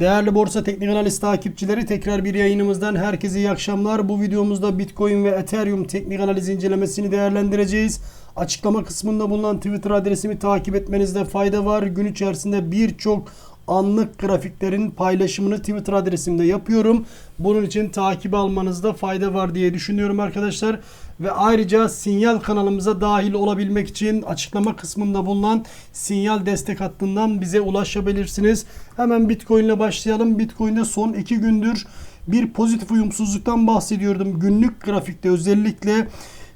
Değerli Borsa Teknik Analiz takipçileri tekrar bir yayınımızdan herkese iyi akşamlar. Bu videomuzda Bitcoin ve Ethereum teknik analiz incelemesini değerlendireceğiz. Açıklama kısmında bulunan Twitter adresimi takip etmenizde fayda var. Gün içerisinde birçok anlık grafiklerin paylaşımını Twitter adresimde yapıyorum. Bunun için takip almanızda fayda var diye düşünüyorum arkadaşlar. Ve ayrıca sinyal kanalımıza dahil olabilmek için açıklama kısmında bulunan sinyal destek hattından bize ulaşabilirsiniz. Hemen Bitcoin ile başlayalım. Bitcoin'de son 2 gündür bir pozitif uyumsuzluktan bahsediyordum. Günlük grafikte özellikle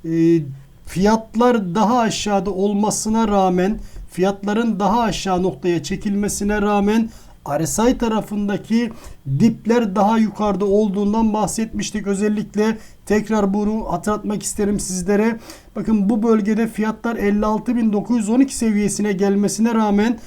e, fiyatlar daha aşağıda olmasına rağmen fiyatların daha aşağı noktaya çekilmesine rağmen RSI tarafındaki dipler daha yukarıda olduğundan bahsetmiştik. Özellikle tekrar bunu hatırlatmak isterim sizlere. Bakın bu bölgede fiyatlar 56.912 seviyesine gelmesine rağmen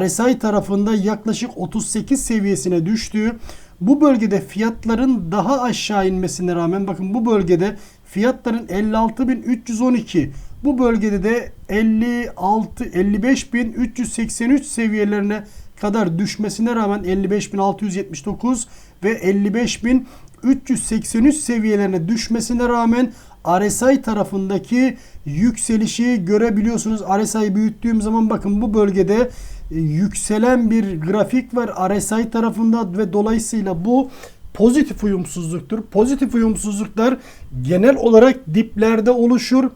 RSI tarafında yaklaşık 38 seviyesine düştü. Bu bölgede fiyatların daha aşağı inmesine rağmen bakın bu bölgede fiyatların 56.312 bu bölgede de 56 55.383 seviyelerine kadar düşmesine rağmen 55.679 ve 55.383 seviyelerine düşmesine rağmen RSI tarafındaki yükselişi görebiliyorsunuz. RSI'yi büyüttüğüm zaman bakın bu bölgede e, yükselen bir grafik var RSI tarafında ve dolayısıyla bu pozitif uyumsuzluktur. Pozitif uyumsuzluklar genel olarak diplerde oluşur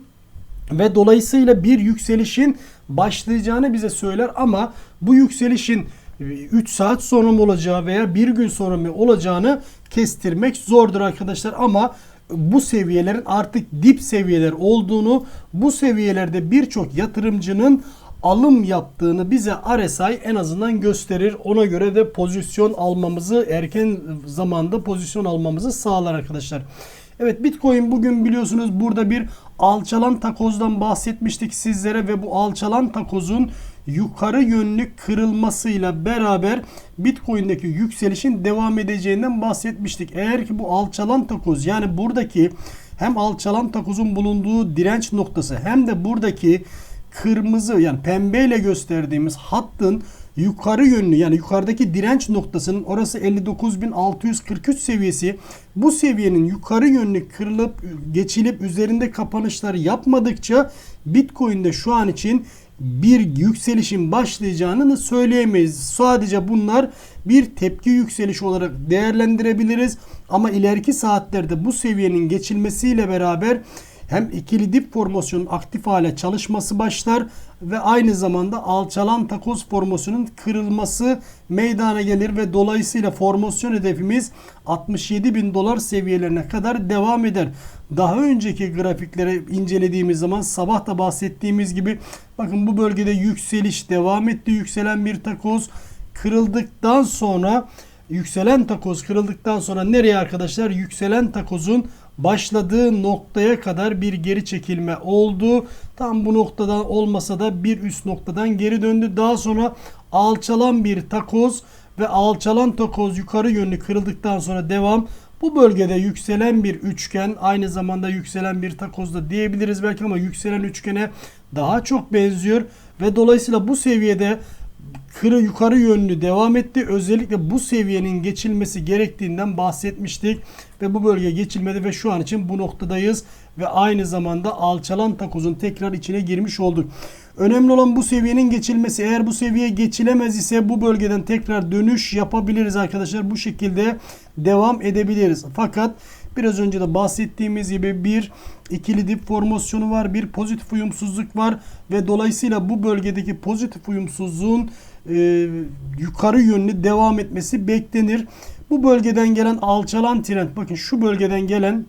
ve dolayısıyla bir yükselişin başlayacağını bize söyler ama bu yükselişin 3 saat sonra mı olacağı veya bir gün sonra mı olacağını kestirmek zordur arkadaşlar ama bu seviyelerin artık dip seviyeler olduğunu, bu seviyelerde birçok yatırımcının alım yaptığını bize RSI en azından gösterir. Ona göre de pozisyon almamızı erken zamanda pozisyon almamızı sağlar arkadaşlar. Evet Bitcoin bugün biliyorsunuz burada bir alçalan takozdan bahsetmiştik sizlere ve bu alçalan takozun yukarı yönlü kırılmasıyla beraber Bitcoin'deki yükselişin devam edeceğinden bahsetmiştik. Eğer ki bu alçalan takoz yani buradaki hem alçalan takozun bulunduğu direnç noktası hem de buradaki kırmızı yani pembeyle gösterdiğimiz hattın yukarı yönlü yani yukarıdaki direnç noktasının orası 59.643 seviyesi. Bu seviyenin yukarı yönlü kırılıp geçilip üzerinde kapanışlar yapmadıkça Bitcoin'de şu an için bir yükselişin başlayacağını söyleyemeyiz. Sadece bunlar bir tepki yükseliş olarak değerlendirebiliriz. Ama ileriki saatlerde bu seviyenin geçilmesiyle beraber hem ikili dip formasyonun aktif hale çalışması başlar ve aynı zamanda alçalan takoz formasyonun kırılması meydana gelir ve dolayısıyla formasyon hedefimiz 67 bin dolar seviyelerine kadar devam eder. Daha önceki grafikleri incelediğimiz zaman sabah da bahsettiğimiz gibi bakın bu bölgede yükseliş devam etti. Yükselen bir takoz kırıldıktan sonra yükselen takoz kırıldıktan sonra nereye arkadaşlar? Yükselen takozun başladığı noktaya kadar bir geri çekilme oldu. Tam bu noktadan olmasa da bir üst noktadan geri döndü. Daha sonra alçalan bir takoz ve alçalan takoz yukarı yönlü kırıldıktan sonra devam. Bu bölgede yükselen bir üçgen aynı zamanda yükselen bir takoz da diyebiliriz belki ama yükselen üçgene daha çok benziyor ve dolayısıyla bu seviyede kırı yukarı yönlü devam etti. Özellikle bu seviyenin geçilmesi gerektiğinden bahsetmiştik ve bu bölge geçilmedi ve şu an için bu noktadayız ve aynı zamanda alçalan takozun tekrar içine girmiş olduk. Önemli olan bu seviyenin geçilmesi. Eğer bu seviye geçilemez ise bu bölgeden tekrar dönüş yapabiliriz arkadaşlar. Bu şekilde devam edebiliriz. Fakat biraz önce de bahsettiğimiz gibi bir ikili dip formasyonu var. Bir pozitif uyumsuzluk var ve dolayısıyla bu bölgedeki pozitif uyumsuzluğun e, yukarı yönlü devam etmesi beklenir. Bu bölgeden gelen alçalan trend bakın şu bölgeden gelen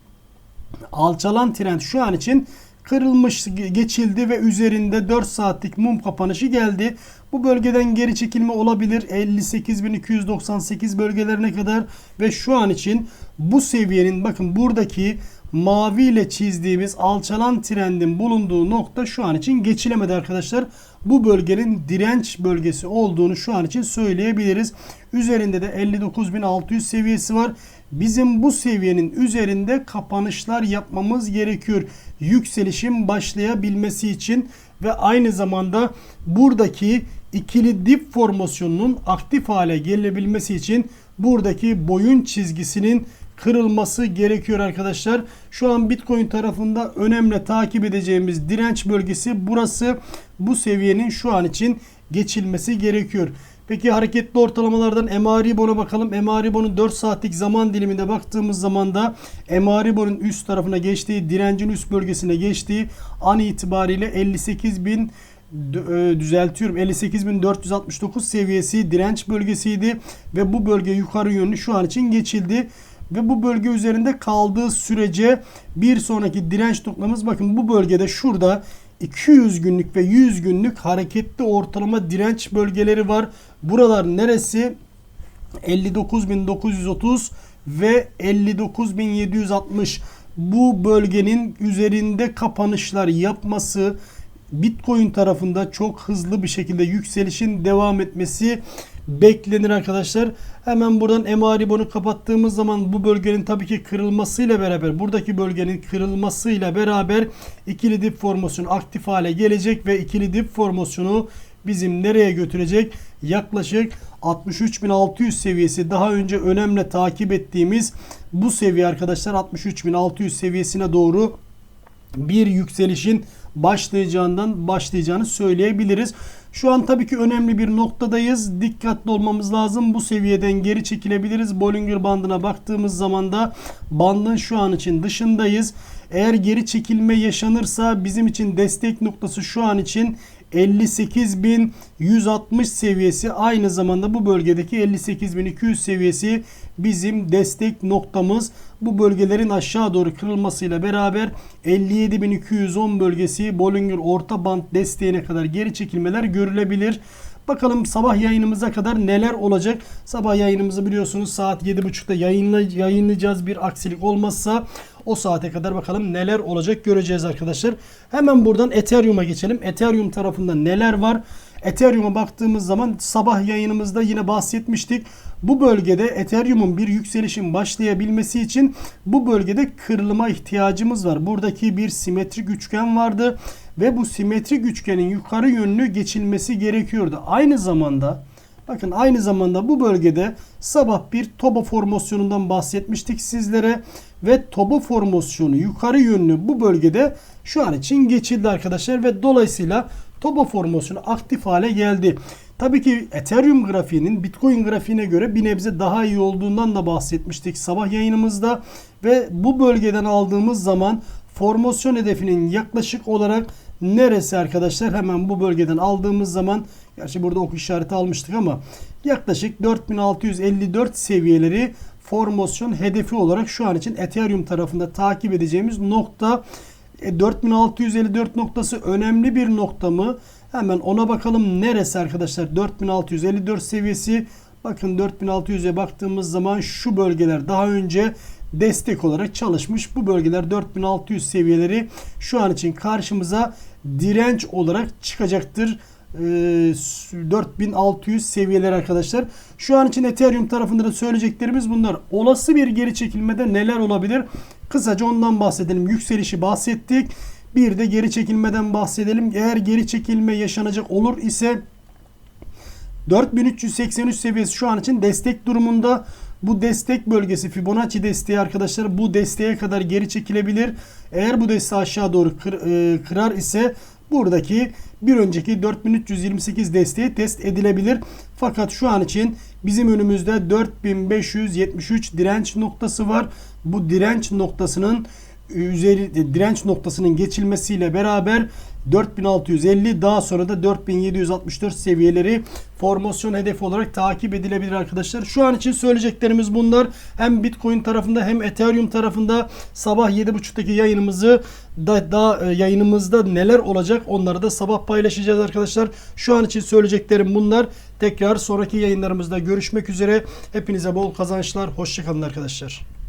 alçalan trend şu an için kırılmış geçildi ve üzerinde 4 saatlik mum kapanışı geldi. Bu bölgeden geri çekilme olabilir 58.298 bölgelerine kadar ve şu an için bu seviyenin bakın buradaki mavi ile çizdiğimiz alçalan trendin bulunduğu nokta şu an için geçilemedi arkadaşlar. Bu bölgenin direnç bölgesi olduğunu şu an için söyleyebiliriz. Üzerinde de 59.600 seviyesi var. Bizim bu seviyenin üzerinde kapanışlar yapmamız gerekiyor. Yükselişin başlayabilmesi için ve aynı zamanda buradaki ikili dip formasyonunun aktif hale gelebilmesi için buradaki boyun çizgisinin kırılması gerekiyor arkadaşlar. Şu an Bitcoin tarafında önemli takip edeceğimiz direnç bölgesi burası. Bu seviyenin şu an için geçilmesi gerekiyor. Peki hareketli ortalamalardan MA-Ribo'na bakalım. MA-Ribo'nun 4 saatlik zaman diliminde baktığımız zaman da MA-Ribo'nun üst tarafına geçtiği, direncin üst bölgesine geçtiği an itibariyle 58.000 e, düzeltiyorum 58.469 seviyesi direnç bölgesiydi ve bu bölge yukarı yönlü şu an için geçildi ve bu bölge üzerinde kaldığı sürece bir sonraki direnç noktamız bakın bu bölgede şurada 200 günlük ve 100 günlük hareketli ortalama direnç bölgeleri var. Buralar neresi? 59.930 ve 59.760 bu bölgenin üzerinde kapanışlar yapması Bitcoin tarafında çok hızlı bir şekilde yükselişin devam etmesi beklenir arkadaşlar. Hemen buradan Emaribon'u kapattığımız zaman bu bölgenin tabii ki kırılmasıyla beraber buradaki bölgenin kırılmasıyla beraber ikili dip formasyonu aktif hale gelecek ve ikili dip formasyonu bizim nereye götürecek? Yaklaşık 63.600 seviyesi daha önce önemli takip ettiğimiz bu seviye arkadaşlar 63.600 seviyesine doğru bir yükselişin başlayacağından başlayacağını söyleyebiliriz. Şu an tabii ki önemli bir noktadayız. Dikkatli olmamız lazım. Bu seviyeden geri çekilebiliriz. Bollinger bandına baktığımız zaman da bandın şu an için dışındayız. Eğer geri çekilme yaşanırsa bizim için destek noktası şu an için 58.160 seviyesi aynı zamanda bu bölgedeki 58.200 seviyesi bizim destek noktamız. Bu bölgelerin aşağı doğru kırılmasıyla beraber 57.210 bölgesi Bollinger orta band desteğine kadar geri çekilmeler görülebilir. Bakalım sabah yayınımıza kadar neler olacak. Sabah yayınımızı biliyorsunuz saat 7.30'da yayınla, yayınlayacağız. Bir aksilik olmazsa o saate kadar bakalım neler olacak göreceğiz arkadaşlar. Hemen buradan Ethereum'a geçelim. Ethereum tarafında neler var? Ethereum'a baktığımız zaman sabah yayınımızda yine bahsetmiştik. Bu bölgede Ethereum'un bir yükselişin başlayabilmesi için bu bölgede kırılıma ihtiyacımız var. Buradaki bir simetrik üçgen vardı ve bu simetrik üçgenin yukarı yönlü geçilmesi gerekiyordu. Aynı zamanda bakın aynı zamanda bu bölgede sabah bir toba formasyonundan bahsetmiştik sizlere ve toba formasyonu yukarı yönlü bu bölgede şu an için geçildi arkadaşlar ve dolayısıyla toba formasyonu aktif hale geldi. Tabii ki Ethereum grafiğinin Bitcoin grafiğine göre bir nebze daha iyi olduğundan da bahsetmiştik sabah yayınımızda ve bu bölgeden aldığımız zaman formasyon hedefinin yaklaşık olarak neresi arkadaşlar? Hemen bu bölgeden aldığımız zaman gerçi burada ok işareti almıştık ama yaklaşık 4654 seviyeleri formasyon hedefi olarak şu an için Ethereum tarafında takip edeceğimiz nokta 4654 e, noktası önemli bir nokta mı? Hemen ona bakalım neresi arkadaşlar? 4654 seviyesi. Bakın 4600'e baktığımız zaman şu bölgeler daha önce destek olarak çalışmış. Bu bölgeler 4600 seviyeleri şu an için karşımıza direnç olarak çıkacaktır. 4600 ee, seviyeler arkadaşlar. Şu an için Ethereum tarafında da söyleyeceklerimiz bunlar. Olası bir geri çekilmede neler olabilir? Kısaca ondan bahsedelim. Yükselişi bahsettik. Bir de geri çekilmeden bahsedelim. Eğer geri çekilme yaşanacak olur ise 4383 seviyesi şu an için destek durumunda. Bu destek bölgesi Fibonacci desteği arkadaşlar bu desteğe kadar geri çekilebilir. Eğer bu desteği aşağı doğru kır, e, kırar ise buradaki bir önceki 4328 desteği test edilebilir. Fakat şu an için bizim önümüzde 4573 direnç noktası var. Bu direnç noktasının üzeri direnç noktasının geçilmesiyle beraber 4650 daha sonra da 4764 seviyeleri formasyon hedefi olarak takip edilebilir arkadaşlar. Şu an için söyleyeceklerimiz bunlar. Hem Bitcoin tarafında hem Ethereum tarafında sabah 7.30'daki yayınımızı da, da e, yayınımızda neler olacak onları da sabah paylaşacağız arkadaşlar. Şu an için söyleyeceklerim bunlar. Tekrar sonraki yayınlarımızda görüşmek üzere. Hepinize bol kazançlar. Hoşçakalın arkadaşlar.